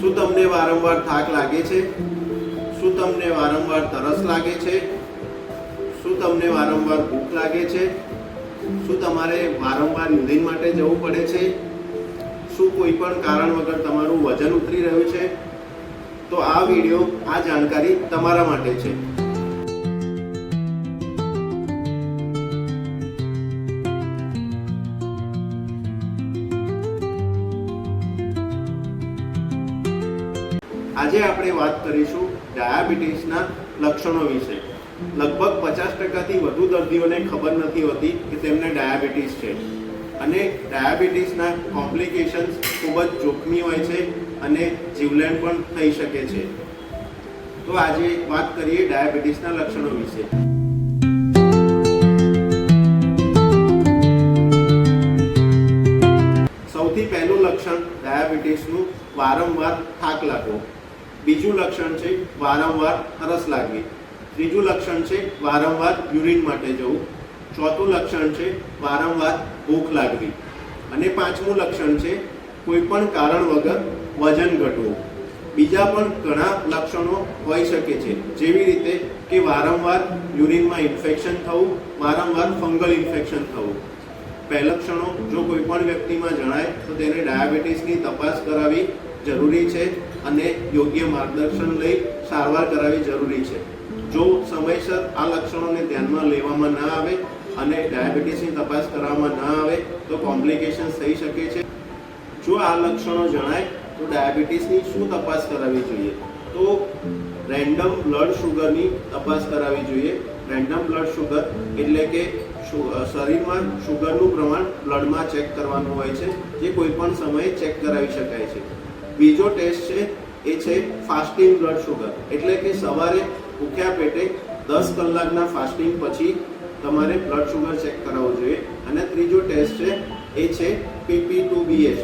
શું તમને વારંવાર થાક લાગે છે? શું તમને વારંવાર તરસ લાગે છે? શું તમને વારંવાર ભૂખ લાગે છે? શું તમારે વારંવાર યુરિન માટે જવું પડે છે? શું કોઈ પણ કારણ વગર તમારું વજન ઉતરી રહ્યું છે? તો આ વીડિયો, આ જાણકારી તમારા માટે છે. આજે આપણે વાત કરીશું ડાયાબિટીસના લક્ષણો વિશે. લગભગ પચાસ ટકાથી વધુ દર્દીઓને ખબર નથી હોતી કે તેમને ડાયાબિટીસ છે. અને ડાયાબિટીસના કોમ્પ્લિકેશન્સ ખૂબ જ જોખમી હોય છે અને જીવલેણ પણ થઈ શકે છે. તો આજે વાત કરીએ ડાયાબિટીસના લક્ષણો વિશે. સૌથી પહેલું લક્ષણ ડાયાબિટીસનું વારંવાર થાક લાગવો. બીજું લક્ષણ છે વારંવાર તરસ લાગવી. ત્રીજું લક્ષણ છે વારંવાર યુરિન માટે જવું. ચોથું લક્ષણ છે વારંવાર ભૂખ લાગવી. અને પાંચમું લક્ષણ છે કોઈ પણ કારણ વગર વજન ઘટવું. બીજા પણ ઘણા લક્ષણો હોઈ શકે છે. જેવી રીતે કે વારંવાર યુરિનમાં ઇન્ફેક્શન થવું, વારંવાર ફંગલ ઇન્ફેક્શન થવું. પહેલા લક્ષણો જો કોઈ પણ વ્યક્તિમાં જણાય તો તેને ડાયાબિટીસની તપાસ કરાવવી જરૂરી છે. અને યોગ્ય માર્ગદર્શન લઈ સારવાર કરાવવી જરૂરી છે. જો સમયસર આ લક્ષણોને ધ્યાનમાં લેવામાં ન આવે અને ડાયાબિટીસની તપાસ કરવામાં ન આવે, તો કોમ્પ્લિકેશન થઈ શકે છે. જો આ લક્ષણો જણાય, તો ડાયાબિટીસની શું તપાસ કરાવવી જોઈએ? તો રેન્ડમ બ્લડ શુગરની તપાસ કરાવવી જોઈએ. રેન્ડમ બ્લડ શુગર એટલે કે શરીરમાં શુગરનું પ્રમાણ બ્લડમાં ચેક કરવાનું હોય છે, જે કોઈ પણ સમયે ચેક કરાવી શકાય છે. બીજો ટેસ્ટ છે, એ છે ફાસ્ટિંગ બ્લડ શુગર. એટલે કે સવારે ભૂખ્યા પેટે દસ કલાકના ફાસ્ટિંગ પછી તમારે બ્લડ શુગર ચેક કરાવવું જોઈએ. અને ત્રીજો ટેસ્ટ છે, એ છે પીપી ટુ બીએચ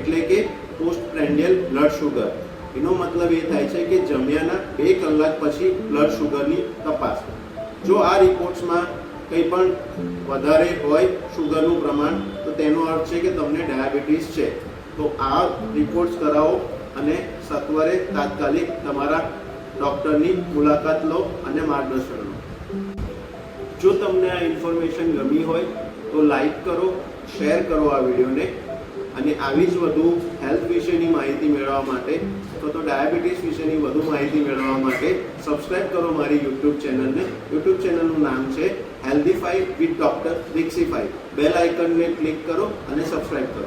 એટલે કે પોસ્ટ પ્રેન્ડિયલ બ્લડ શુગર. એનો મતલબ એ થાય છે કે જમ્યાના બે કલાક પછી બ્લડ શુગરની તપાસ. જો આ રિપોર્ટ્સમાં કંઈ પણ વધારે હોય શુગરનું પ્રમાણ, તો તેનો અર્થ છે કે તમને ડાયાબિટીસ છે. તો આ રિપોર્ટ્સ કરાવો અને સત્વરે તાત્કાલિક તમારા ડૉક્ટરની મુલાકાત લો અને માર્ગદર્શન લો. જો તમને આ ઇન્ફોર્મેશન ગમી હોય તો લાઈક કરો શેર કરો આ વિડીયોને અને આવી જ વધુ હેલ્થ વિશેની માહિતી મેળવવા માટે, તો તો ડાયાબિટીસ વિશેની વધુ માહિતી મેળવવા માટે સબસ્ક્રાઈબ કરો મારી યુટ્યુબ ચેનલને યુટ્યુબ ચેનલનું નામ છે હેલ્ધીફાઈ વિથ ડોક્ટર રિક્સીફાઈ બેલ આઇકનને ક્લિક કરો અને સબસ્ક્રાઈબ કરો.